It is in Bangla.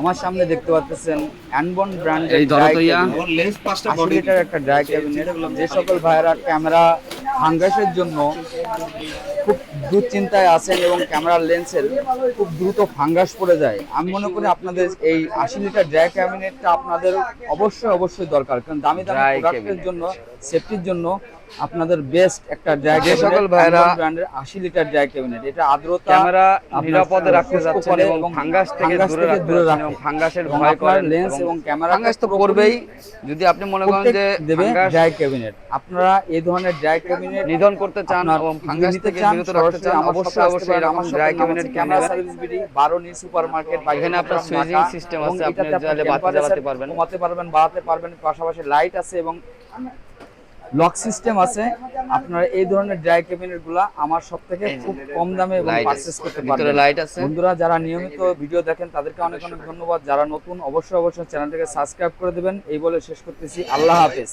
আমার সামনে দেখতে পাচ্ছেন অ্যানবন ব্র্যান্ডের এই লিটার একটা ড্রাই ক্যাবিনেট যে সকল ভাইয়েরা ক্যামেরা ফাঙ্গাসের জন্য খুব দুশ্চিন্তায় আছেন এবং ক্যামেরার লেন্সের খুব দ্রুত ফাঙ্গাস পড়ে যায় আমি মনে করি আপনাদের এই আশি লিটার ড্রাই ক্যাবিনেটটা আপনাদের অবশ্যই অবশ্যই দরকার। কারণ দামি দামি প্রোডাক্টের জন্য সেফটির জন্য আপনাদের বেস্ট একটা ড্রাই যে সকল ভাইয়েরা- ব্র্যান্ডের আশি লিটার ড্রাই ক্যাবিনেট এটা আদ্রতা ক্যামেরা নিরাপদে রাখতে যাচ্ছেন এবং ফাঙ্গাস থেকে দূরে রাখতে এবং ফাঙ্গাসের ভয় করেন লেন্স এবং ক্যামেরা ফাঙ্গাস তো করবেই। যদি আপনি মনে করেন যে দেবে ড্রাই ক্যাবিনেট আপনারা এই ধরনের ড্রাই ক্যাবিনেট নিধন করতে চান এবং ফাঙ্গাস থেকে বিরত রাখতে চান অবশ্যই অবশ্যই। এরকম dry cabinet camera service BD বারোনি super market এখানে আপনার সুইচিং সিস্টেম আছে আপনি চাইলে বাতি জ্বালাতে পারবেন। কমাতে পারবেন বাড়াতে পারবেন পাশাপাশি লাইট আছে এবং লক সিস্টেম আছে। আপনারা এই ধরনের ড্রাই ক্যাবিনেটগুলা আমার সব থেকে খুব কম দামে পারচেজ করতে পারবেন। লাইট আছে। বন্ধুরা যারা নিয়মিত ভিডিও দেখেন তাদেরকে অনেক অনেক ধন্যবাদ। যারা নতুন অবশ্যই অবশ্যই চ্যানেলটাকে সাবস্ক্রাইব করে দেবেন। এই বলে শেষ করতেছি। আল্লাহ হাফেজ।